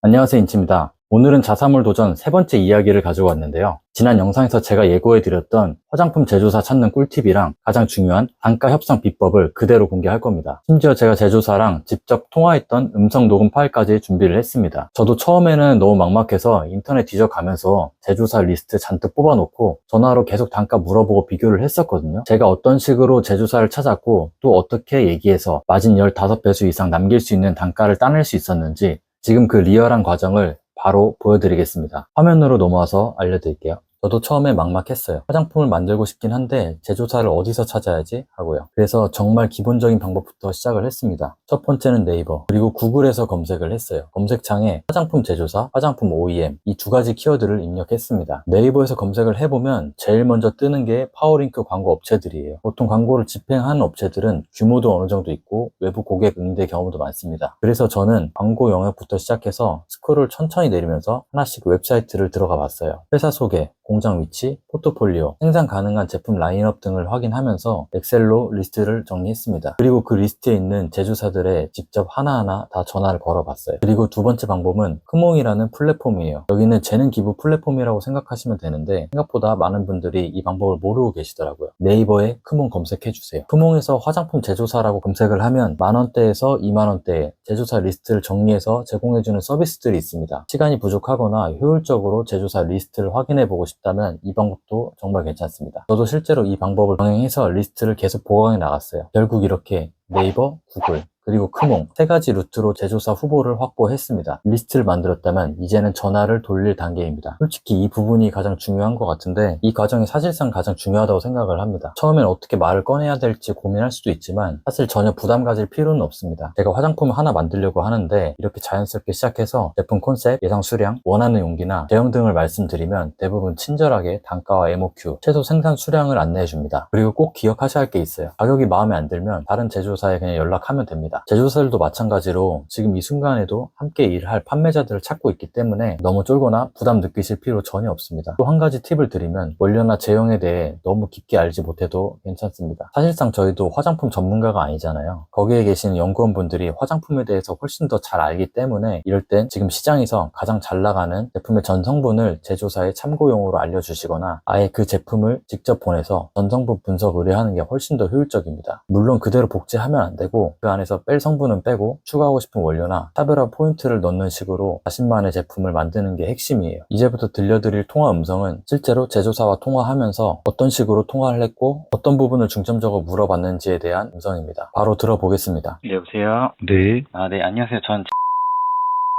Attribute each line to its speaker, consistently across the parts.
Speaker 1: 안녕하세요 인치입니다. 오늘은 자사몰 도전 세 번째 이야기를 가지고 왔는데요. 지난 영상에서 제가 예고해드렸던 화장품 제조사 찾는 꿀팁이랑 가장 중요한 단가 협상 비법을 그대로 공개할 겁니다. 심지어 제가 제조사랑 직접 통화했던 음성 녹음 파일까지 준비를 했습니다. 저도 처음에는 너무 막막해서 인터넷 뒤져가면서 제조사 리스트 잔뜩 뽑아놓고 전화로 계속 단가 물어보고 비교를 했었거든요. 제가 어떤 식으로 제조사를 찾았고 또 어떻게 얘기해서 마진 15배수 이상 남길 수 있는 단가를 따낼 수 있었는지 지금 그 리얼한 과정을 바로 보여드리겠습니다. 화면으로 넘어와서 알려드릴게요. 저도 처음에 막막했어요. 화장품을 만들고 싶긴 한데 제조사를 어디서 찾아야지 하고요. 그래서 정말 기본적인 방법부터 시작을 했습니다. 첫 번째는 네이버, 그리고 구글에서 검색을 했어요. 검색창에 화장품 제조사, 화장품 OEM 이 두 가지 키워드를 입력했습니다. 네이버에서 검색을 해보면 제일 먼저 뜨는 게 파워링크 광고 업체들이에요. 보통 광고를 집행하는 업체들은 규모도 어느 정도 있고 외부 고객 응대 경험도 많습니다. 그래서 저는 광고 영역부터 시작해서 스크롤을 천천히 내리면서 하나씩 웹사이트를 들어가 봤어요. 회사 소개, 공장 위치, 포트폴리오, 생산 가능한 제품 라인업 등을 확인하면서 엑셀로 리스트를 정리했습니다. 그리고 그 리스트에 있는 제조사들에 직접 하나하나 다 전화를 걸어봤어요. 그리고 두 번째 방법은 크몽이라는 플랫폼이에요. 여기는 재능 기부 플랫폼이라고 생각하시면 되는데 생각보다 많은 분들이 이 방법을 모르고 계시더라고요. 네이버에 크몽 검색해주세요. 크몽에서 화장품 제조사라고 검색을 하면 만원대에서 2만원대에 제조사 리스트를 정리해서 제공해주는 서비스들이 있습니다. 시간이 부족하거나 효율적으로 제조사 리스트를 확인해보고 싶 다면 이 방법도 정말 괜찮습니다. 저도 실제로 이 방법을 병행해서 리스트를 계속 보강해 나갔어요. 결국 이렇게 네이버, 구글, 그리고 크몽 세 가지 루트로 제조사 후보를 확보했습니다. 리스트를 만들었다면 이제는 전화를 돌릴 단계입니다. 솔직히 이 부분이 가장 중요한 것 같은데 이 과정이 사실상 가장 중요하다고 생각을 합니다. 처음엔 어떻게 말을 꺼내야 될지 고민할 수도 있지만 사실 전혀 부담 가질 필요는 없습니다. 제가 화장품을 하나 만들려고 하는데 이렇게 자연스럽게 시작해서 제품 컨셉, 예상 수량, 원하는 용기나 제형 등을 말씀드리면 대부분 친절하게 단가와 MOQ, 최소 생산 수량을 안내해 줍니다. 그리고 꼭 기억하셔야 할 게 있어요. 가격이 마음에 안 들면 다른 제조사에 그냥 연락하면 됩니다. 제조사들도 마찬가지로 지금 이 순간에도 함께 일할 판매자들을 찾고 있기 때문에 너무 쫄거나 부담 느끼실 필요 전혀 없습니다. 또 한 가지 팁을 드리면 원료나 제형에 대해 너무 깊게 알지 못해도 괜찮습니다. 사실상 저희도 화장품 전문가가 아니잖아요. 거기에 계신 연구원분들이 화장품에 대해서 훨씬 더 잘 알기 때문에 이럴 땐 지금 시장에서 가장 잘 나가는 제품의 전성분을 제조사에 참고용으로 알려주시거나 아예 그 제품을 직접 보내서 전성분 분석 의뢰하는 게 훨씬 더 효율적입니다. 물론 그대로 복제하면 안 되고 그 안에서 뺄 성분은 빼고 추가하고 싶은 원료나 차별화 포인트를 넣는 식으로 자신만의 제품을 만드는 게 핵심이에요. 이제부터 들려드릴 통화 음성은 실제로 제조사와 통화하면서 어떤 식으로 통화를 했고 어떤 부분을 중점적으로 물어봤는지에 대한 음성입니다. 바로 들어보겠습니다. 여보세요?
Speaker 2: 네,
Speaker 1: 아, 네, 안녕하세요. 전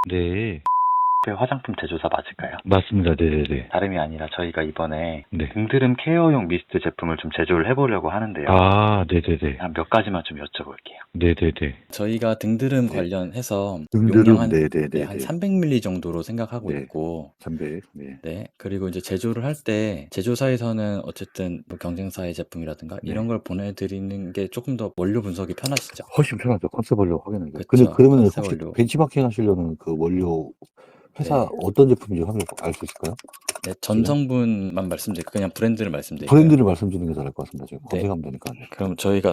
Speaker 2: 네,
Speaker 1: 화장품 제조사 맞을까요?
Speaker 2: 맞습니다. 네네네.
Speaker 1: 다름이 아니라 저희가 이번에
Speaker 2: 네.
Speaker 1: 등드름 케어용 미스트 제품을 좀 제조를 해보려고 하는데요.
Speaker 2: 아, 네네네.
Speaker 1: 한 몇 가지만 좀 여쭤볼게요.
Speaker 2: 네네네.
Speaker 3: 저희가 등드름
Speaker 2: 네.
Speaker 3: 관련해서
Speaker 2: 등드름,
Speaker 3: 용량 한,
Speaker 2: 네 네네.
Speaker 3: 네, 한 300ml 정도로 생각하고
Speaker 2: 네.
Speaker 3: 있고,
Speaker 2: 300, 네.
Speaker 3: 네. 그리고 이제 제조를 할 때 제조사에서는 어쨌든 뭐 경쟁사의 제품이라든가
Speaker 2: 네.
Speaker 3: 이런 걸 보내드리는 게 조금 더 원료 분석이 편하시죠?
Speaker 2: 훨씬 편하죠. 컨셉 원료 확인하는 게.
Speaker 3: 그쵸,
Speaker 2: 근데 그러면
Speaker 3: 컨셉
Speaker 2: 혹시
Speaker 3: 원료.
Speaker 2: 벤치마킹 하시려는 그 원료 회사
Speaker 3: 네.
Speaker 2: 어떤 제품인지 한번 알수 있을까요?
Speaker 3: 네, 전성분만 말씀드릴게요. 그냥 브랜드를 말씀드릴게요.
Speaker 2: 브랜드를 말씀드리는 게 잘할 것 같습니다. 지금
Speaker 3: 네.
Speaker 2: 검색하면 되니까. 네.
Speaker 3: 그럼 저희가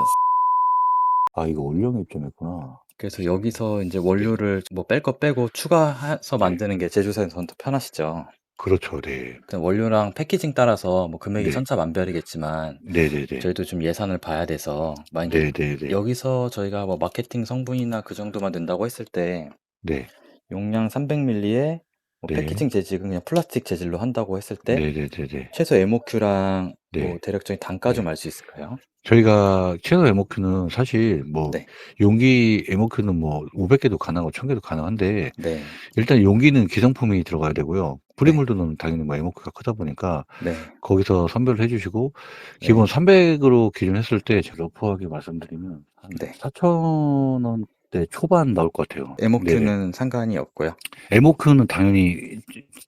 Speaker 2: 아, 이거 원료는 입점했구나.
Speaker 3: 그래서 여기서 이제 원료를 뭐 뺄 거 빼고 추가해서
Speaker 2: 네.
Speaker 3: 만드는 게 제조사에서는 더 편하시죠.
Speaker 2: 그렇죠. 네.
Speaker 3: 일단 원료랑 패키징 따라서 뭐 금액이
Speaker 2: 네.
Speaker 3: 천차만별이겠지만
Speaker 2: 네네네.
Speaker 3: 저희도 좀 예산을 봐야 돼서 만약에
Speaker 2: 네네네.
Speaker 3: 여기서 저희가 뭐 마케팅 성분이나 그 정도만 낸다고 했을 때
Speaker 2: 네.
Speaker 3: 용량 300ml에 뭐
Speaker 2: 네.
Speaker 3: 패키징 재질은 그냥 플라스틱 재질로 한다고 했을 때
Speaker 2: 네네네네.
Speaker 3: 최소 MOQ랑
Speaker 2: 네.
Speaker 3: 뭐 대략적인 단가 좀
Speaker 2: 네.
Speaker 3: 알수 있을까요?
Speaker 2: 저희가 최소 에모큐는 사실 뭐
Speaker 3: 네.
Speaker 2: 용기 에모큐는 뭐 500개도 가능하고 1000개도 가능한데
Speaker 3: 네,
Speaker 2: 일단 용기는 기성품이 들어가야 되고요. 프리몰드는 당연히 뭐 에모큐가 크다 보니까
Speaker 3: 네,
Speaker 2: 거기서 선별을 해주시고 기본 300으로 기준했을 때 제가 러프하게 말씀드리면 한
Speaker 3: 네.
Speaker 2: 4,000 원대 초반 나올 것 같아요. 네네.
Speaker 3: MOQ는 상관이 없고요.
Speaker 2: 에모큐는 당연히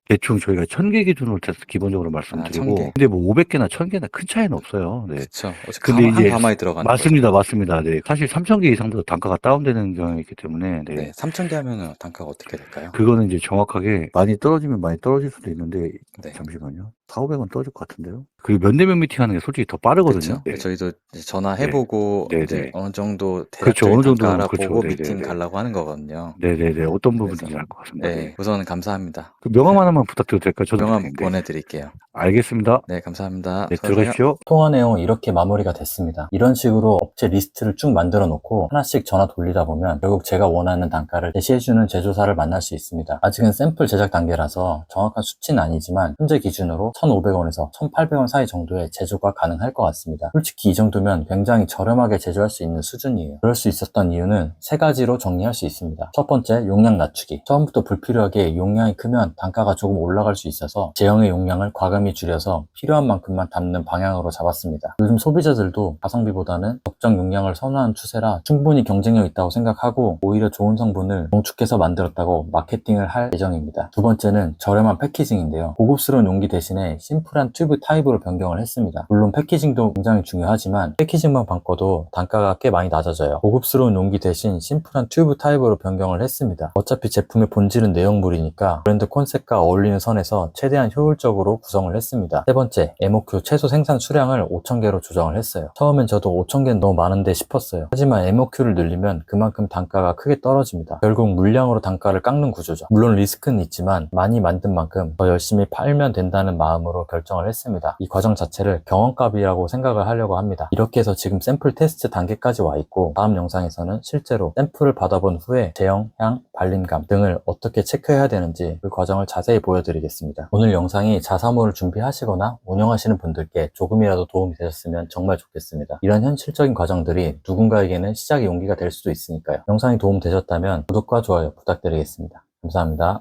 Speaker 2: 대충 저희가 1000개 기준으로 테스트 기본적으로 말씀드리고
Speaker 3: 1000개.
Speaker 2: 근데 뭐 500개나 1000개나 큰 차이는 없어요. 네.
Speaker 3: 그쵸. 어차피
Speaker 2: 근데
Speaker 3: 감, 한
Speaker 2: 이제
Speaker 3: 가마에 들어가는
Speaker 2: 맞습니다. 맞습니다. 네. 사실 3000개 이상도 단가가 다운되는 경향이 있기 때문에 네.
Speaker 3: 네. 3,000개 하면은 단가가 어떻게 될까요?
Speaker 2: 그거는 이제 정확하게 많이 떨어지면 많이 떨어질 수도 있는데
Speaker 3: 네.
Speaker 2: 잠시만요. 4, 500원 떨어질 것 같은데요. 그리고 면대면 미팅 하는 게 솔직히 더 빠르거든요.
Speaker 3: 그렇죠. 저희도 이제 전화해보고
Speaker 2: 네,
Speaker 3: 이제
Speaker 2: 네.
Speaker 3: 어느 정도
Speaker 2: 그렇죠.
Speaker 3: 대략적인
Speaker 2: 어느 정도는
Speaker 3: 단가 알아보고
Speaker 2: 그렇죠. 네,
Speaker 3: 미팅
Speaker 2: 네, 네.
Speaker 3: 가려고 하는 거거든요.
Speaker 2: 네네네. 어떤 부분인지 알것 같습니다.
Speaker 3: 네.
Speaker 2: 네.
Speaker 3: 우선 감사합니다.
Speaker 2: 그 명함 하나만 부탁드려도 될까요? 저도
Speaker 3: 명함
Speaker 2: 네.
Speaker 3: 보내드릴게요.
Speaker 2: 알겠습니다.
Speaker 3: 네, 감사합니다.
Speaker 2: 네,
Speaker 3: 수고하세요.
Speaker 2: 들어가십시오.
Speaker 1: 통화 내용 이렇게 마무리가 됐습니다. 이런 식으로 업체 리스트를 쭉 만들어 놓고 하나씩 전화 돌리다 보면 결국 제가 원하는 단가를 제시해주는 제조사를 만날 수 있습니다. 아직은 샘플 제작 단계라서 정확한 수치는 아니지만 현재 기준으로 1,500원에서 1,800원 사이 정도의 제조가 가능할 것 같습니다. 솔직히 이 정도면 굉장히 저렴하게 제조할 수 있는 수준이에요. 그럴 수 있었던 이유는 세 가지로 정리할 수 있습니다. 첫 번째, 용량 낮추기. 처음부터 불필요하게 용량이 크면 단가가 조금 올라갈 수 있어서 제형의 용량을 과감히 줄여서 필요한 만큼만 담는 방향으로 잡았습니다. 요즘 소비자들도 가성비보다는 적정 용량을 선호하는 추세라 충분히 경쟁력 있다고 생각하고 오히려 좋은 성분을 농축해서 만들었다고 마케팅을 할 예정입니다. 두 번째는 저렴한 패키징인데요. 고급스러운 용기 대신에 심플한 튜브 타입으로 변경을 했습니다. 물론 패키징도 굉장히 중요하지만 패키징만 바꿔도 단가가 꽤 많이 낮아져요. 고급스러운 용기 대신 심플한 튜브 타입으로 변경을 했습니다. 어차피 제품의 본질은 내용물이니까 브랜드 콘셉트가 어울리는 선에서 최대한 효율적으로 구성을 했습니다. 세 번째, MOQ 최소 생산 수량을 5,000개로 조정을 했어요. 처음엔 저도 5,000개는 너무 많은데 싶었어요. 하지만 MOQ를 늘리면 그만큼 단가가 크게 떨어집니다. 결국 물량으로 단가를 깎는 구조죠. 물론 리스크는 있지만 많이 만든 만큼 더 열심히 팔면 된다는 마음으로 결정을 했습니다. 이 과정 자체를 경험값이라고 생각을 하려고 합니다. 이렇게 해서 지금 샘플 테스트 단계까지 와 있고 다음 영상에서는 실제로 샘플을 받아본 후에 제형, 향, 발림감 등을 어떻게 체크해야 되는지 그 과정을 자세히 보여드리겠습니다. 오늘 영상이 자사모를 준비하시거나 운영하시는 분들께 조금이라도 도움이 되셨으면 정말 좋겠습니다. 이런 현실적인 과정들이 누군가에게는 시작의 용기가 될 수도 있으니까요. 영상이 도움되셨다면 구독과 좋아요 부탁드리겠습니다. 감사합니다.